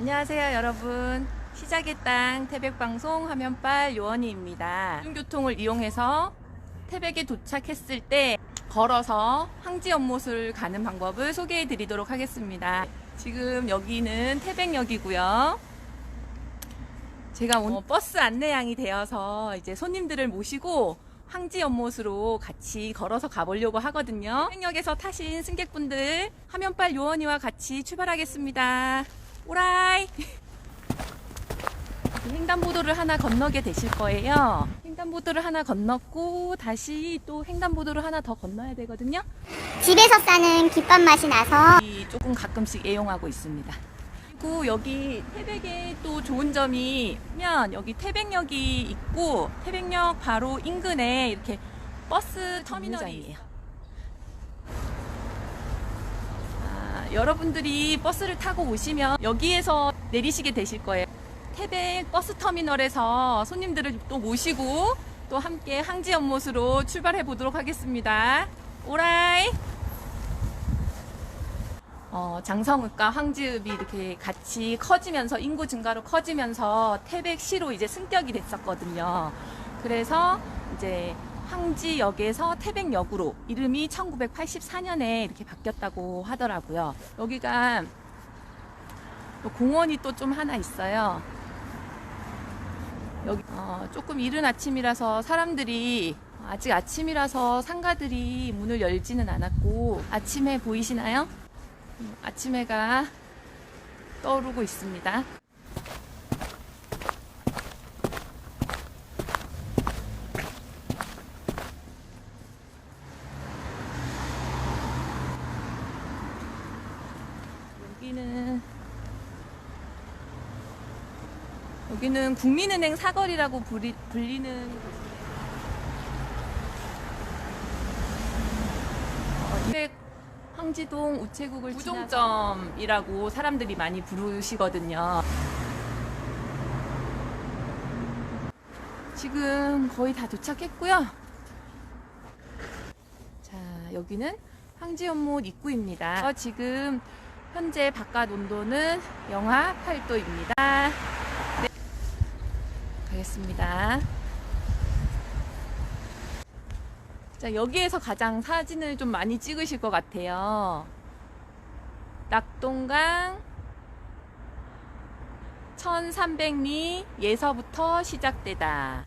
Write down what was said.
안녕하세요 여러분 시작의 땅 태백방송 화면빨 요원이입니다 대중교통을 이용해서 태백에 도착했을 때 걸어서 황지 연못을 가는 방법을 소개해 드리도록 하겠습니다 지금 여기는 태백역이고요 제가 오늘 버스 안내양이 되어서 이제 손님들을 모시고 황지 연못으로 같이 걸어서 가보려고 하거든요. 태백역에서 타신 승객분들 화면빨 요원이와 같이 출발하겠습니다. 오라이! 횡단보도를 하나 건너게 되실 거예요. 횡단보도를 하나 건넜고 다시 또 횡단보도를 하나 더 건너야 되거든요. 집에서 싸는 김밥 맛이 나서 이 조금 가끔씩 애용하고 있습니다. 그리고 여기 태백에 또 좋은 점이면 여기 태백역이 있고 태백역 바로 인근에 이렇게 버스 터미널이에요. 여러분들이 버스를 타고 오시면 여기에서 내리시게 되실 거예요. 태백 버스 터미널에서 손님들을 또 모시고 또 함께 항지 연못으로 출발해 보도록 하겠습니다. 오라이! 어, 장성읍과 황지읍이 이렇게 같이 커지면서 인구 증가로 커지면서 태백시로 이제 승격이 됐었거든요. 그래서 이제 황지역에서 태백역으로 이름이 1984년에 이렇게 바뀌었다고 하더라고요. 여기가 또 공원이 또 좀 하나 있어요. 여기 어, 조금 이른 아침이라서 사람들이 아직 아침이라서 상가들이 문을 열지는 않았고 아침에 보이시나요? 음, 아침 해가 떠오르고 있습니다. 여기는 여기는 국민은행 사거리라고 부리, 불리는 곳입니다. 어, 황지동 우체국을 구종점이라고 사람들이 많이 부르시거든요. 지금 거의 다 도착했고요. 자, 여기는 황지연못 입구입니다. 어, 지금 현재 바깥 온도는 영하 8도입니다. 네. 가겠습니다. 자, 여기에서 가장 사진을 좀 많이 찍으실 것 같아요. 낙동강 1300리 예서부터 시작되다.